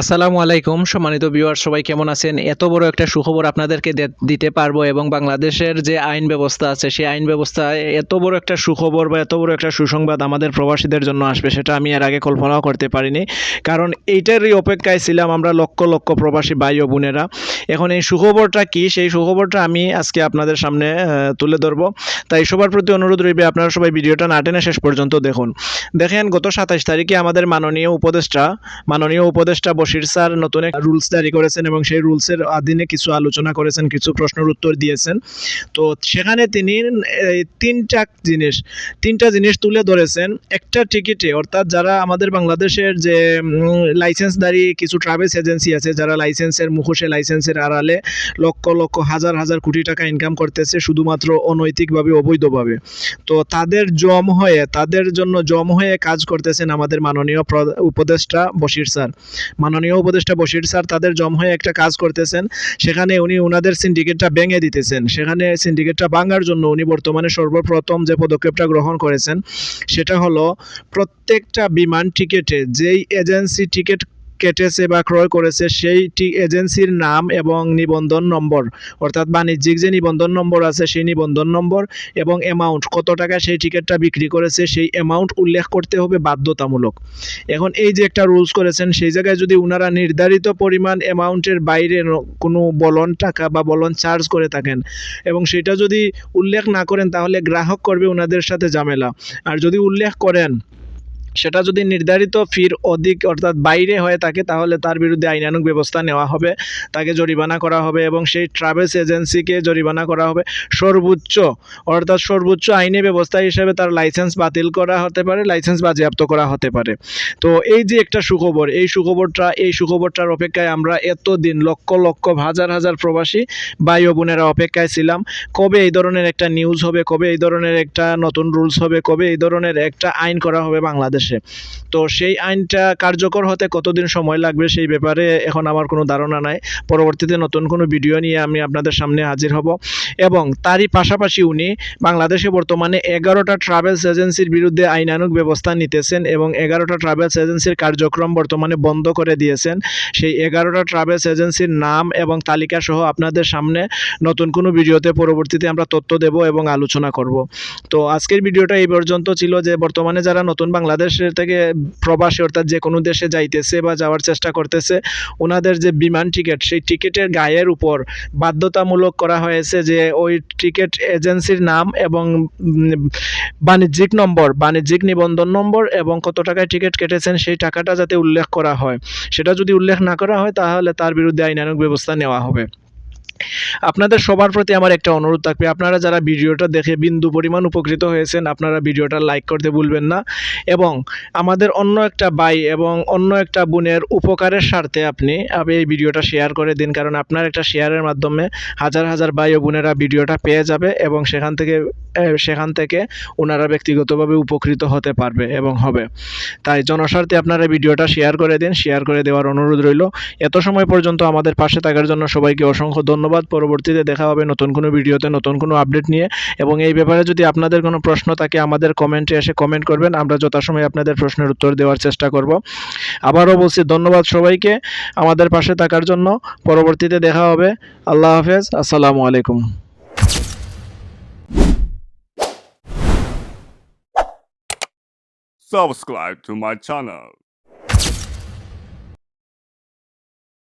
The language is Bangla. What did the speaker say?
আসসালামু আলাইকুম, সম্মানিত ভিউয়ার সবাই কেমন আছেন? এত বড় একটা সুখবর আপনাদেরকে দিতে পারব এবং বাংলাদেশের যে আইন ব্যবস্থা আছে, সেই আইন ব্যবস্থায় এত বড় একটা সুখবর বা এত বড় একটা সুসংবাদ আমাদের প্রবাসীদের জন্য আসবে, সেটা আমি এর আগে কল্পনাও করতে পারিনি। কারণ এইটারই অপেক্ষায় ছিলাম আমরা লক্ষ লক্ষ প্রবাসী ভাই ও বোনেরা। এখন এই সুখবরটা কি? সেই সুখবরটা আমি আজকে আপনাদের সামনে তুলে ধরবো। তাই সবার প্রতি অনুরোধ রইবে আপনারা সবাই ভিডিওটা না টেনে শেষ পর্যন্ত দেখুন। দেখেন, গত সাতাশ তারিখে আমাদের মাননীয় উপদেষ্টা মাননীয় উপদেষ্টা বশির স্যার নতুন এক রুলস জারি করেছেন এবং সেই রুলসের অধীনে কিছু আলোচনা করেছেন, কিছু প্রশ্নের উত্তর দিয়েছেন। তো সেখানে তিনি তিনটা জিনিস তিনটা জিনিস তুলে ধরেছেন। একটা টিকিটে, অর্থাৎ যারা আমাদের বাংলাদেশের যে লাইসেন্সদারি কিছু ট্রাভেলস এজেন্সি আছে, যারা লাইসেন্সের মুখোশে লাইসেন্সের আড়ালে লক্ষ লক্ষ, হাজার হাজার কোটি টাকা ইনকাম করতেছে শুধুমাত্র অনৈতিকভাবে, অবৈধভাবে। তো তাদের জম হয়ে, তাদের জন্য জম হয়ে কাজ করতেছেন আমাদের মাননীয় উপদেষ্টা বশির স্যার। মাননীয় উপদেষ্টা বশির স্যার তাদের জম হয়ে একটা কাজ করতেছেন। সেখানে উনি ওনাদের সিন্ডিকেটটা ভেঙে দিতেছেন। সেখানে সিন্ডিকেটটা ভাঙার জন্য উনি বর্তমানে সর্বপ্রথম যে পদক্ষেপটা গ্রহণ করেছেন, সেটা হলো প্রত্যেকটা বিমান টিকেটে, যেই এজেন্সি টিকিট কেটেছে বা ক্রয় করেছে সেই টি- এজেন্সির নাম এবং নিবন্ধন নম্বর। অর্থাৎ বাণিজ্যিক যে নিবন্ধন নম্বর আছে সেই নিবন্ধন নম্বর এবং অ্যামাউন্ট কত টাকা সেই টিকিটটা বিক্রি করেছে সেই অ্যামাউন্ট উল্লেখ করতে হবে বাধ্যতামূলক। এখন এই যে একটা রুলস করেছেন, সেই জায়গায় যদি ওনারা নির্ধারিত পরিমাণ অ্যামাউন্টের বাইরে কোনো বলন টাকা বা বলন চার্জ করে থাকেন এবং সেটা যদি উল্লেখ না করেন, তাহলে গ্রাহক করবে ওনাদের সাথে ঝামেলা। আর যদি উল্লেখ করেন সেটা যদি নির্ধারিত ফির অধিক অর্থাৎ বাইরে হয়ে থাকে, তাহলে তার বিরুদ্ধে আইনানুগ ব্যবস্থা নেওয়া হবে, তাকে জরিমানা করা হবে এবং সেই ট্রাভেলস এজেন্সিকে জরিমানা করা হবে। সর্বোচ্চ, অর্থাৎ সর্বোচ্চ আইনি ব্যবস্থা হিসেবে তার লাইসেন্স বাতিল করা হতে পারে, লাইসেন্স বাজেয়াপ্ত করা হতে পারে। তো এই যে একটা সুখবর, এই সুখবরটা, এই সুখবরটার অপেক্ষায় আমরা এতদিন লক্ষ লক্ষ, হাজার হাজার প্রবাসী ভাই বোনেরা অপেক্ষায় ছিলাম, কবে এই ধরনের একটা নিউজ হবে, কবে এই ধরনের একটা নতুন রুলস হবে, কবে এই ধরনের একটা আইন করা হবে বাংলাদেশে? তো সেই আইনটা কার্যকর হতে কতদিন সময় লাগবে সেই ব্যাপারে এখন আমার কোনো ধারণা নাই। পরবর্তীতে নতুন কোনো ভিডিও নিয়ে আমি আপনাদের সামনে হাজির হব। এবং তারই পাশাপাশি উনি বাংলাদেশে বর্তমানে এগারোটা ট্রাভেলস এজেন্সির বিরুদ্ধে আইনানুগ ব্যবস্থা নিতেছেন এবং এগারোটা ট্রাভেলস এজেন্সির কার্যক্রম বর্তমানে বন্ধ করে দিয়েছেন। সেই এগারোটা ট্রাভেলস এজেন্সির নাম এবং তালিকা সহ আপনাদের সামনে নতুন কোনো ভিডিওতে পরবর্তীতে আমরা তথ্য দেব এবং আলোচনা করব। তো আজকের ভিডিওটা এই পর্যন্ত ছিল যে বর্তমানে যারা নতুন বাংলাদেশের থেকে প্রবাসী অর্থাৎ যে কোনো দেশে যাইতেছে বা যাওয়ার চেষ্টা করতেছে ওনাদের যে বিমান টিকিট, সেই টিকিটের গায়ের উপর বাধ্যতামূলক করা হয়েছে যে ওই টিকিট এজেন্সির নাম এবং বাণিজ্যিক নম্বর, বাণিজ্যিক নিবন্ধন নম্বর এবং কত টাকায় টিকিট কেটেছেন সেই টাকাটা যাতে উল্লেখ করা হয়। সেটা যদি উল্লেখ না করা হয়, তাহলে তার বিরুদ্ধে আইনানুগ ব্যবস্থা নেওয়া হবে। আপনাদের সবার প্রতি আমার একটা অনুরোধ থাকবে। আপনারা যারা ভিডিওটা দেখে বিন্দু পরিমাণ উপকৃত হয়েছেন, আপনারা ভিডিওটা লাইক করতে ভুলবেন না এবং আমাদের অন্য একটা ভাই এবং অন্য একটা বোনের উপকারের স্বার্থে আপনি এই ভিডিওটা শেয়ার করে দিন। কারণ আপনার একটা শেয়ারের মাধ্যমে হাজার হাজার ভাই ও বোনেরা ভিডিওটা পেয়ে যাবে এবং সেখান থেকে সেখান থেকে ওনারা ব্যক্তিগতভাবে উপকৃত হতে পারবে এবং হবে। তাই জনস্বার্থে আপনারা ভিডিওটা শেয়ার করে দিন। শেয়ার করে দেওয়ার অনুরোধ রইল। এত সময় পর্যন্ত আমাদের পাশে থাকার জন্য সবাইকে অসংখ্য ধন্যবাদ। পরবর্তীতে দেখা হবে নতুন কোনো ভিডিওতে, নতুন কোনো আপডেট নিয়ে। এবং এই ব্যাপারে যদি আপনাদের কোনো প্রশ্ন থাকে, আমাদের কমেন্টে এসে কমেন্ট করবেন। আমরা যথাসময়ে আপনাদের প্রশ্নের উত্তর দেওয়ার চেষ্টা করব। আবারও বলছি, ধন্যবাদ সবাইকে আমাদের পাশে থাকার জন্য। পরবর্তীতে দেখা হবে। আল্লাহ হাফেজ। আসসালামু আলাইকুম। Subscribe to my channel.